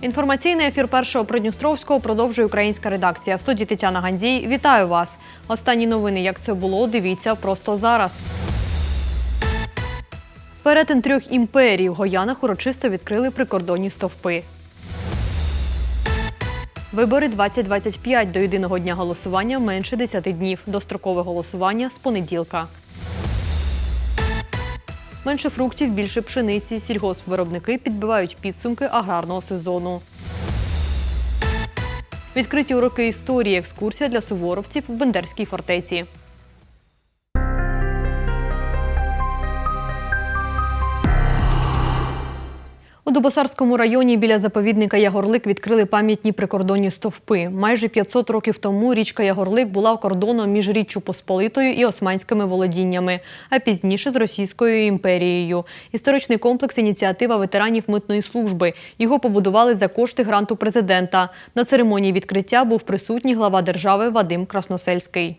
Інформаційний ефір першого Придністровського продовжує українська редакція. В студії Тетяна Гандзій. Вітаю вас. Останні новини, як це було, дивіться просто зараз. Перетин трьох імперій в Гоянах урочисто відкрили прикордонні стовпи. Вибори 2025 до єдиного дня голосування менше 10 днів. Дострокове голосування з понеділка. Менше фруктів, більше пшениці. Сільгоспвиробники підбивають підсумки аграрного сезону. Відкриті уроки історії. Екскурсія для суворовців в Бендерській фортеці. У Дубосарському районі біля заповідника Ягорлик відкрили пам'ятні прикордонні стовпи. Майже 500 років тому річка Ягорлик була кордоном між Річчю Посполитою і османськими володіннями, а пізніше з Російською імперією. Історичний комплекс ініціатива ветеранів митної служби. Його побудували за кошти гранту президента. На церемонії відкриття був присутній глава держави Вадим Красносельський.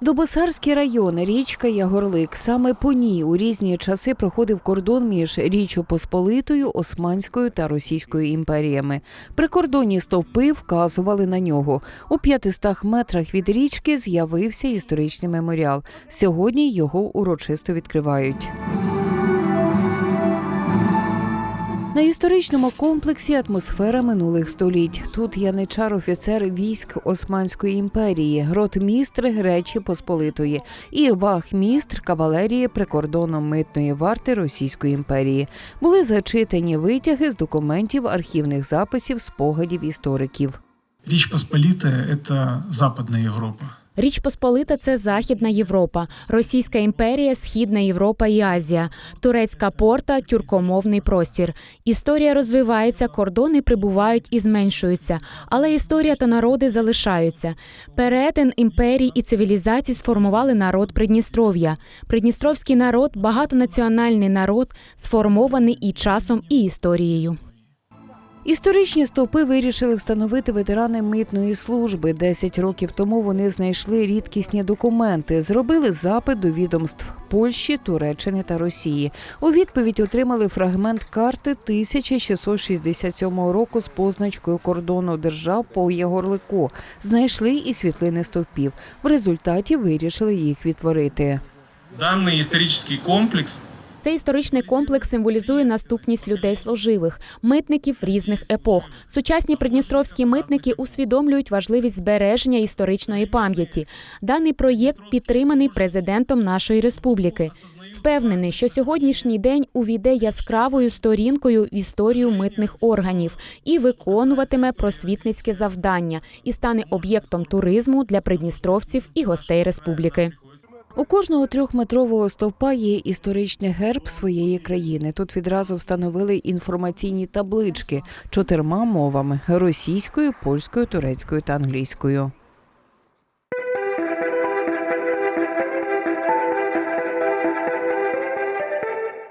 Дубосарський район, річка Ягорлик. Саме по ній у різні часи проходив кордон між Річчю Посполитою, Османською та Російською імперіями. Прикордонні стовпи вказували на нього. У 500 метрах від річки з'явився історичний меморіал. Сьогодні його урочисто відкривають. На історичному комплексі атмосфера минулих століть. Тут яничар офіцер військ Османської імперії, ротмістр Гречі Посполитої і вахмістр кавалерії прикордоном митної варти Російської імперії. Були зачитані витяги з документів, архівних записів, спогадів істориків. Речь Посполитая – это Западная Европа. Річ Посполита це Західна Європа, Російська імперія, Східна Європа і Азія, турецька порта, тюркомовний простір. Історія розвивається, кордони прибувають і зменшуються, але історія та народи залишаються. Перетин імперій і цивілізацій сформували народ Придністров'я. Придністровський народ багатонаціональний народ, сформований і часом, і історією. Історичні стовпи вирішили встановити ветерани митної служби. Десять років тому вони знайшли рідкісні документи, зробили запит до відомств Польщі, Туреччини та Росії. У відповідь отримали фрагмент карти 1667 року з позначкою кордону держав по Ягорлику. Знайшли і світлини стовпів. В результаті вирішили їх відтворити. Данный исторический комплекс Цей історичний комплекс символізує наступність людей служивих, митників різних епох. Сучасні придністровські митники усвідомлюють важливість збереження історичної пам'яті. Даний проєкт підтриманий президентом нашої республіки. Впевнений, що сьогоднішній день увійде яскравою сторінкою в історію митних органів і виконуватиме просвітницьке завдання і стане об'єктом туризму для придністровців і гостей республіки. У кожного трьохметрового стовпа є історичний герб своєї країни. Тут відразу встановили інформаційні таблички чотирма мовами: російською, польською, турецькою та англійською.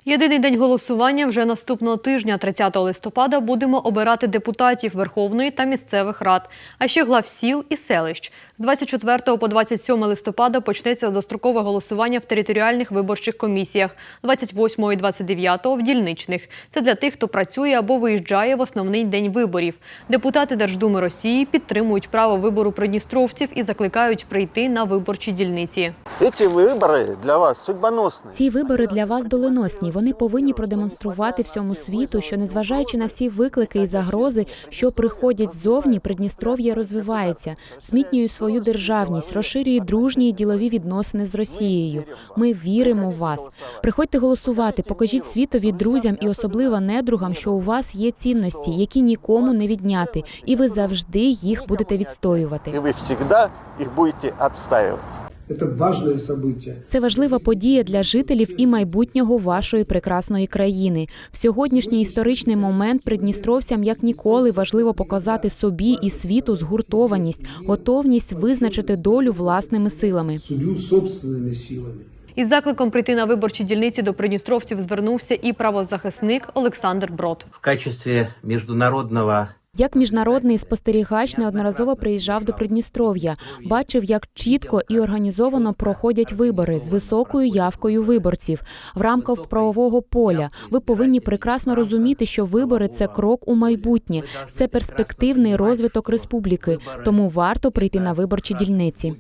Єдиний день голосування вже наступного тижня, 30 листопада, будемо обирати депутатів Верховної та місцевих рад, а ще глав сіл і селищ. З 24 по 27 листопада почнеться дострокове голосування в територіальних виборчих комісіях, 28 і 29 в дільничних. Це для тих, хто працює або виїжджає в основний день виборів. Депутати Держдуми Росії підтримують право вибору придністровців і закликають прийти на виборчі дільниці. Эти выборы для вас судьбоносны. Ці вибори для вас доленосні. Вони повинні продемонструвати всьому світу, що незважаючи на всі виклики і загрози, що приходять ззовні, Придністров'я розвивається, змітнює свою державність, розширює дружні і ділові відносини з Росією. Ми віримо в вас. Приходьте голосувати, покажіть світові друзям і особливо недругам, що у вас є цінності, які нікому не відняти, і ви завжди їх будете відстоювати. И вы всегда их будете отстаивать. Это важное событие. Це важлива подія для жителів і майбутнього вашої прекрасної країни. В сьогоднішній історичний момент придністровцям як ніколи важливо показати собі і світу згуртованість, готовність визначити долю власними силами. Судью собственными силами. Із закликом прийти на виборчі дільниці до придністровців звернувся і правозахисник Олександр Брод. в качестве международного як міжнародний спостерігач неодноразово приїжджав до Придністров'я, бачив, як чітко і організовано проходять вибори з високою явкою виборців в рамках правового поля. Ви повинні прекрасно розуміти, що вибори це крок у майбутнє, це перспективний розвиток республіки. Тому варто прийти на виборчі дільниці.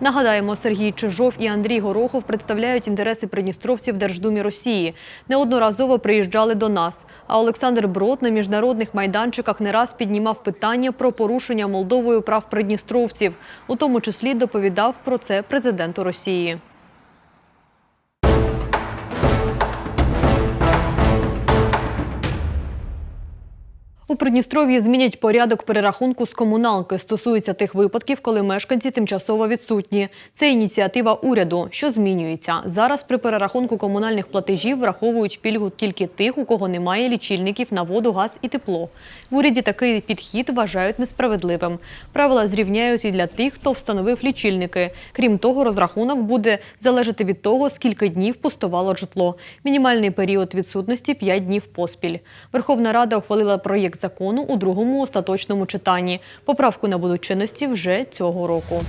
Нагадаємо, Сергій Чижов і Андрій Горохов представляють інтереси придністровців в Держдумі Росії. Неодноразово приїжджали до нас. А Олександр Брод на міжнародних майданчиках не раз піднімав питання про порушення Молдовою прав придністровців. У тому числі доповідав про це президенту Росії. У Придністров'ї змінять порядок перерахунку з комуналки. Стосується тих випадків, коли мешканці тимчасово відсутні. Це ініціатива уряду, що змінюється. Зараз при перерахунку комунальних платежів враховують пільгу тільки тих, у кого немає лічильників на воду, газ і тепло. В уряді такий підхід вважають несправедливим. Правила зрівняють і для тих, хто встановив лічильники. Крім того, розрахунок буде залежати від того, скільки днів пустувало житло. Мінімальний період відсутності 5 днів поспіль. Верховна Рада ухвалила проєкт закону у другому остаточному читанні. Поправку набудуть чинності вже цього року.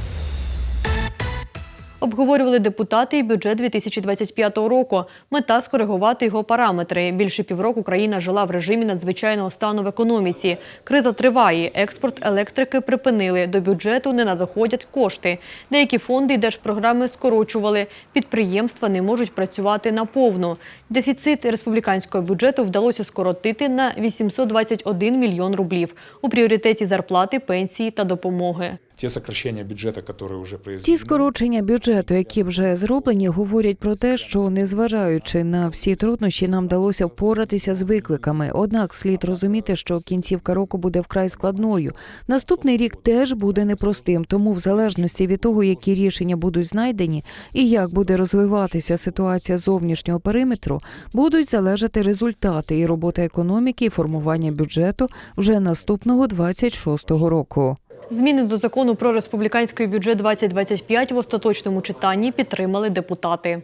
Обговорювали депутати і бюджет 2025 року. Мета скоригувати його параметри. Більше півроку країна жила в режимі надзвичайного стану в економіці. Криза триває. Експорт електрики припинили. До бюджету не надоходять кошти. Деякі фонди і держпрограми скорочували. Підприємства не можуть працювати наповну. Дефіцит республіканського бюджету вдалося скоротити на 821 мільйон рублів. У пріоритеті зарплати, пенсії та допомоги. Сокращения бюджета, которые уже произведены. Ті скорочення бюджету, які вже зроблені, говорять про те, що незважаючи на всі труднощі, нам вдалося впоратися з викликами. Однак слід розуміти, що кінцівка року буде вкрай складною. Наступний рік теж буде непростим. Тому, в залежності від того, які рішення будуть знайдені і як буде розвиватися ситуація зовнішнього периметру, будуть залежати результати і робота економіки, і формування бюджету вже наступного 26-го року. Зміни до закону про республіканський бюджет 2025 в остаточному читанні підтримали депутати.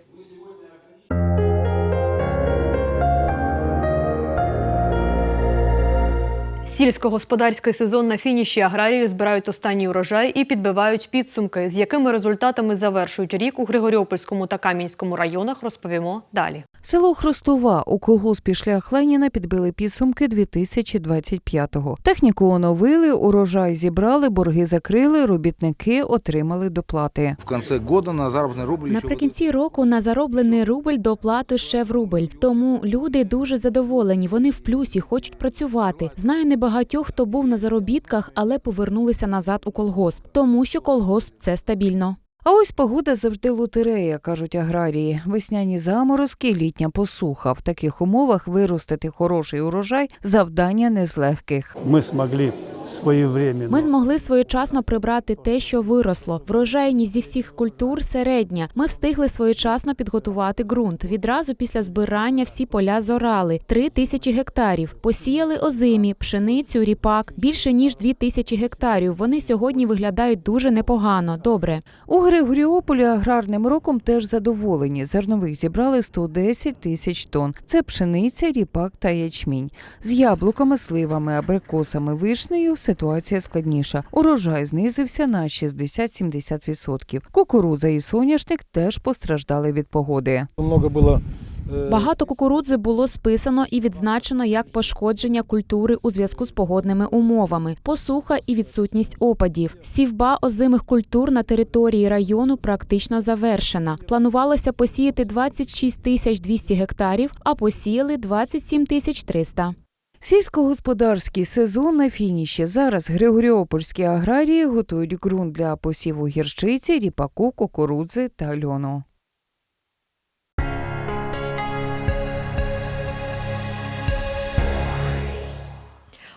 Сільськогосподарський сезон на фініші аграрії збирають останній урожай і підбивають підсумки. З якими результатами завершують рік у Григоріопольському та Кам'янському районах, розповімо далі. Село Хрустова у колгоспі шлях Леніна підбили підсумки 2025-го. Техніку оновили, урожай зібрали, борги закрили, робітники отримали доплати. В конце года на заработный рубль Наприкінці року на зароблений рубль доплату ще в рубль. Тому люди дуже задоволені. Вони в плюсі, хочуть працювати. Знаю небагатьох, хто був на заробітках, але повернулися назад у колгосп, тому що колгосп це стабільно. А ось погода завжди лотерея, кажуть аграрії. Весняні заморозки, літня посуха. В таких умовах виростити хороший урожай завдання не з легких. смогли своевременно. Ми змогли своєчасно прибрати те, що виросло. Врожайність зі всіх культур середня. Ми встигли своєчасно підготувати ґрунт. Відразу після збирання всі поля зорали три тисячі гектарів. Посіяли озимі, пшеницю, ріпак більше ніж дві тисячі гектарів. Вони сьогодні виглядають дуже непогано. Добре. У Григоріополі аграрним роком теж задоволені. Зернових зібрали 110 тисяч тонн. Це пшениця, ріпак та ячмінь. З яблуками, сливами, абрикосами, вишнею ситуація складніша. Урожай знизився на 60-70%. Кукурудза і соняшник теж постраждали від погоди. Много было э, Багато кукурудзи було списано і відзначено як пошкодження культури у зв'язку з погодними умовами, посуха і відсутність опадів. Сівба озимих культур на території району практично завершена. Планувалося посіяти 26 тисяч 200 гектарів, а посіяли 27 тисяч 300. Сільськогосподарський сезон на фініші. Зараз Григоріопольські аграрії готують ґрунт для посіву гірчиці, ріпаку, кукурудзи та льону.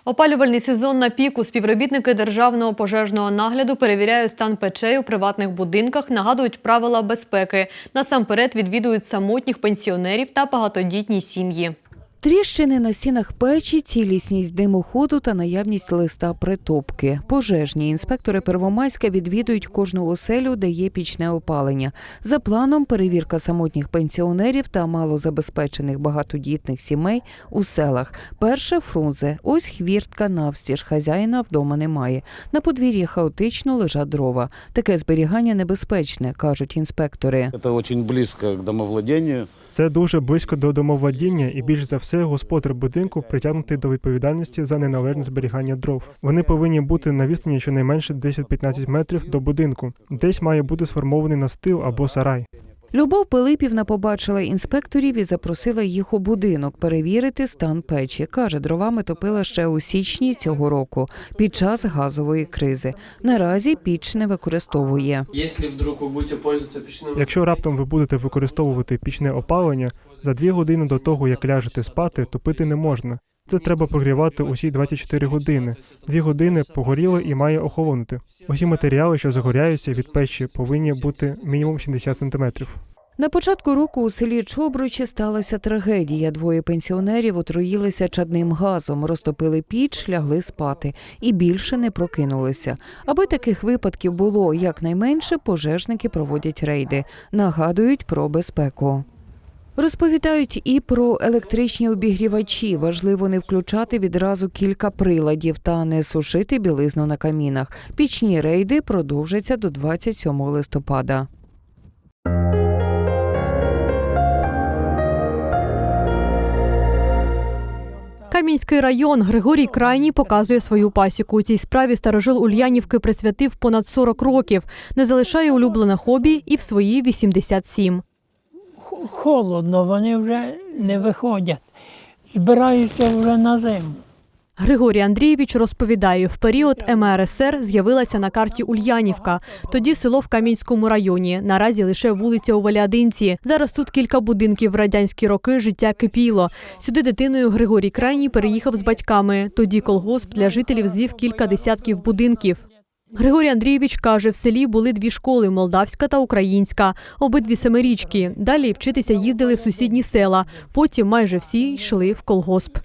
Опалювальний сезон на піку. Співробітники державного пожежного нагляду перевіряють стан печей у приватних будинках, нагадують правила безпеки. Насамперед відвідують самотніх пенсіонерів та багатодітні сім'ї. Тріщини на стінах печі, цілісність димоходу та наявність листа притопки. Пожежні інспектори Первомайська відвідують кожну оселю, де є пічне опалення. За планом перевірка самотніх пенсіонерів та малозабезпечених багатодітних сімей у селах. Перше фрунзе. Ось хвіртка навстіж. Хазяїна вдома немає. На подвір'ї хаотично лежать дрова. Таке зберігання небезпечне, кажуть інспектори. Это очень близко к домовладению. Це дуже близько до домовладіння, і більш за все господар будинку притягнутий до відповідальності за неналежне зберігання дров. Вони повинні бути на відстані щонайменше 10-15 метрів до будинку. Десь має бути сформований настил або сарай. Любов Пилипівна побачила інспекторів і запросила їх у будинок перевірити стан печі. Каже, дровами топила ще у січні цього року під час газової кризи. Наразі піч не використовує. Если вдруг вы будете пользоваться печным Якщо раптом ви будете використовувати пічне опалення, за дві години до того, як ляжете спати, топити не можна. Це треба прогрівати усі 24 години. Дві години погоріло і має охолонути. Усі матеріали, що загоряються від печі, повинні бути мінімум 70 сантиметрів. На початку року у селі Чобручі сталася трагедія. Двоє пенсіонерів отруїлися чадним газом, розтопили піч, лягли спати і більше не прокинулися. Аби таких випадків було якнайменше, пожежники проводять рейди, нагадують про безпеку. Розповідають і про електричні обігрівачі. Важливо не включати відразу кілька приладів та не сушити білизну на камінах. Пічні рейди продовжаться до 27 листопада. Кам'янський район Григорій Крайній показує свою пасіку. У цій справі старожил Ульянівки присвятив понад 40 років. Не залишає улюблене хобі і в свої 87. Холодно, вони вже не виходять. Збираються вже на зиму. Григорій Андрійович розповідає, в період МРСР з'явилася на карті Ульянівка. Тоді село в Кам'янському районі. Наразі лише вулиця у Валядинці. Зараз тут кілька будинків. В радянські роки життя кипіло. Сюди дитиною Григорій Крайній переїхав з батьками. Тоді колгосп для жителів звів кілька десятків будинків. Григорій Андрійович каже, в селі були дві школи молдавська та українська, обидві семирічки. Далі вчитися їздили в сусідні села. Потім майже всі йшли в колгосп.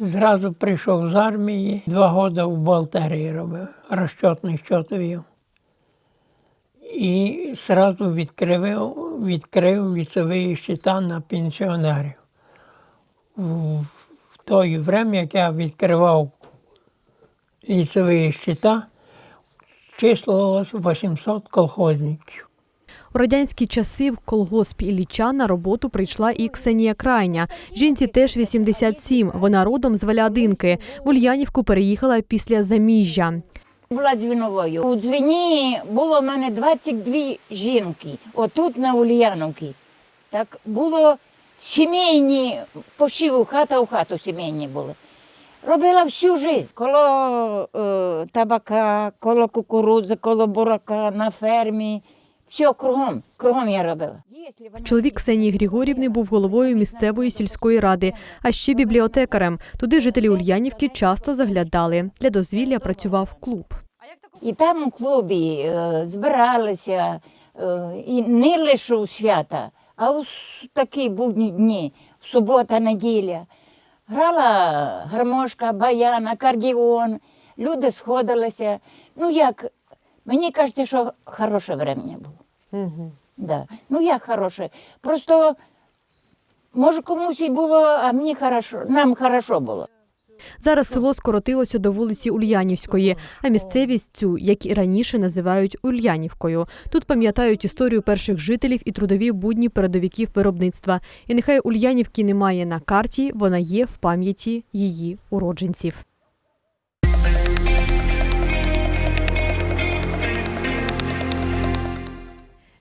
Зразу прийшов з армії, два роки в Болгарії робив, розчетний щот. І зразу відкрив, відкрив ліцеві щита на пенсіонерів. В, той время, як я відкривав ліцеві щита, числилось 800 колхозників. У радянські часи в колгосп Ілліча на роботу прийшла і Ксенія Крайня. Жінці теж 87. Вона родом з Валядинки. В Ульянівку переїхала після заміжжя. Була дзвіновою. У дзвіні було в мене 22 жінки, отут на Ульяновці. Так було сімейні, пошиву хата у хату сімейні були. Робила всю життя. Коло е, табака, коло кукурудзи, коло бурака, на фермі. Все кругом, кругом я робила. Чоловік Ксенії Григорівни був головою місцевої сільської ради, а ще бібліотекарем. Туди жителі Ульянівки часто заглядали. Для дозвілля працював клуб. І там у клубі е, збиралися, е, і не лише у свята, а у такі будні дні, субота, неділя. Грала гармошка, баян, акордіон, люди сходилися. Ну як, мені кажеться, що хороше врем'я було. Да. Ну як хороше. Просто, може, комусь і було, а мені хорошо, нам хорошо було. Зараз село скоротилося до вулиці Ульянівської, а місцевість цю, як і раніше, називають Ульянівкою. Тут пам'ятають історію перших жителів і трудові будні передовиків виробництва. І нехай Ульянівки немає на карті, вона є в пам'яті її уродженців.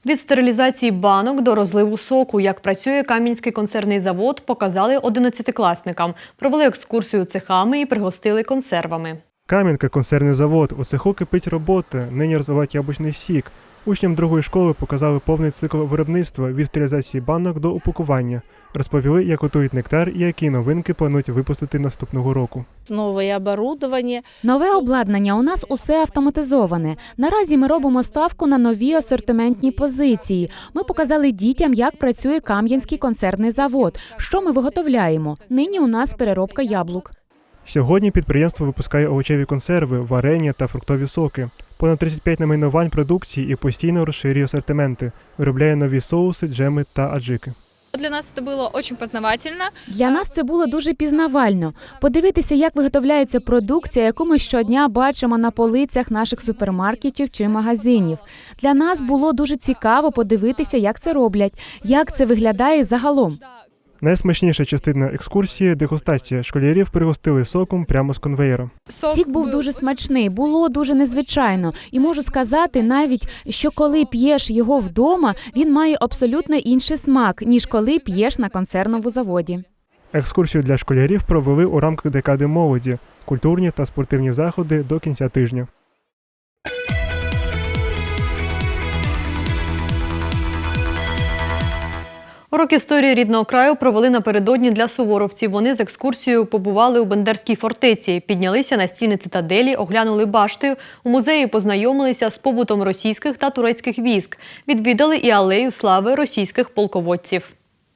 Від стерилізації банок до розливу соку, як працює Кам'янський консервний завод, показали одинадцятикласникам. Провели екскурсію цехами і пригостили консервами. Кам'янка консервний завод. У цеху кипить роботи. Нині розвивають яблучний сік. Учням другої школи показали повний цикл виробництва від стерилізації банок до упакування. Розповіли, як готують нектар і які новинки планують випустити наступного року. Нове оборудование. Нове обладнання у нас усе автоматизоване. Наразі ми робимо ставку на нові асортиментні позиції. Ми показали дітям, як працює Кам'янський концерний завод. Що ми виготовляємо? Нині у нас переробка яблук. Сьогодні підприємство випускає овочеві консерви, варення та фруктові соки. Понад 35 найменувань продукції і постійно розширює асортименти, виробляє нові соуси, джеми та аджики. Для нас это было очень познавательно. Для нас це було дуже пізнавально. Подивитися, як виготовляється продукція, яку ми щодня бачимо на полицях наших супермаркетів чи магазинів. Для нас було дуже цікаво подивитися, як це роблять, як це виглядає загалом. Найсмачніша частина екскурсії дегустація. Школярів пригостили соком прямо з конвеєра. Сік був дуже смачний, було дуже незвичайно. І можу сказати навіть, що коли п'єш його вдома, він має абсолютно інший смак, ніж коли п'єш на концерному заводі. Екскурсію для школярів провели у рамках декади молоді, культурні та спортивні заходи до кінця тижня. Урок історії рідного краю провели напередодні для суворовців. Вони з екскурсією побували у Бендерській фортеці, піднялися на стіни цитаделі, оглянули башти. У музеї познайомилися з побутом російських та турецьких військ. Відвідали і алею слави російських полководців.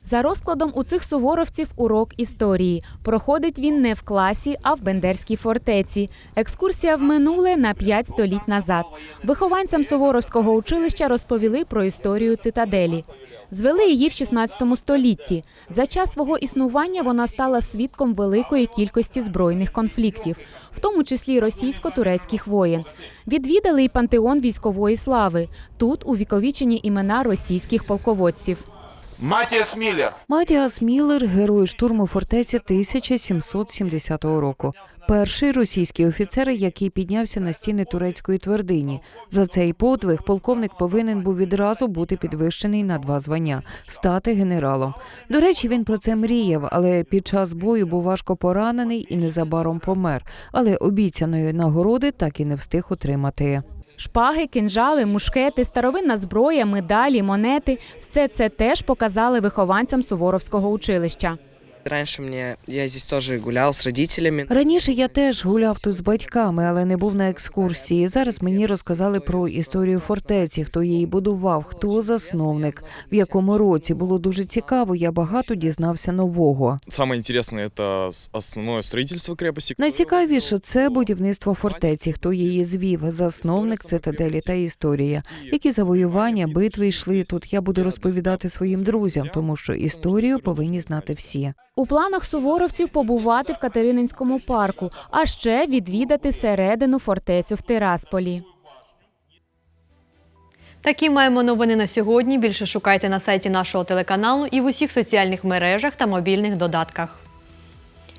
За розкладом у цих суворовців урок історії. Проходить він не в класі, а в Бендерській фортеці. Екскурсія в минуле на п'ять століть назад. Вихованцям суворовського училища розповіли про історію цитаделі. Звели її в 16 столітті. За час свого існування вона стала свідком великої кількості збройних конфліктів, в тому числі російсько-турецьких воєн. Відвідали й пантеон військової слави. Тут увіковічені імена російських полководців. Матіас Міллер. Матіас Міллер – герой штурму фортеці 1770 року. Перший російський офіцер, який піднявся на стіни турецької твердині. За цей подвиг полковник повинен був відразу бути підвищений на два звання стати генералом. До речі, він про це мріяв, але під час бою був важко поранений і незабаром помер. Але обіцяної нагороди так і не встиг отримати. Шпаги, кинжали, мушкети, старовинна зброя, медалі, монети все це теж показали вихованцям Суворовського училища. Раньше мне я здесь тоже гулял с родителями. Раніше я теж гуляв тут з батьками, але не був на екскурсії. Зараз мені розказали про історію фортеці, хто її будував, хто засновник, в якому році було дуже цікаво. Я багато дізнався нового. Самое интересное это с- основное строительство. Найцікавіше це будівництво фортеці, хто її звів, засновник цитаделі та історія. Які завоювання, битви йшли тут. Я буду розповідати своїм друзям, тому що історію повинні знати всі. У планах суворовців побувати в Катерининському парку, а ще відвідати середину фортецю в Тирасполі. Такі маємо новини на сьогодні. Більше шукайте на сайті нашого телеканалу і в усіх соціальних мережах та мобільних додатках.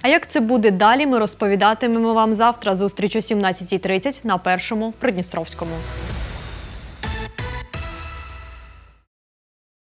А як це буде далі, ми розповідатимемо вам завтра. Зустріч о 17.30 на першому Придністровському.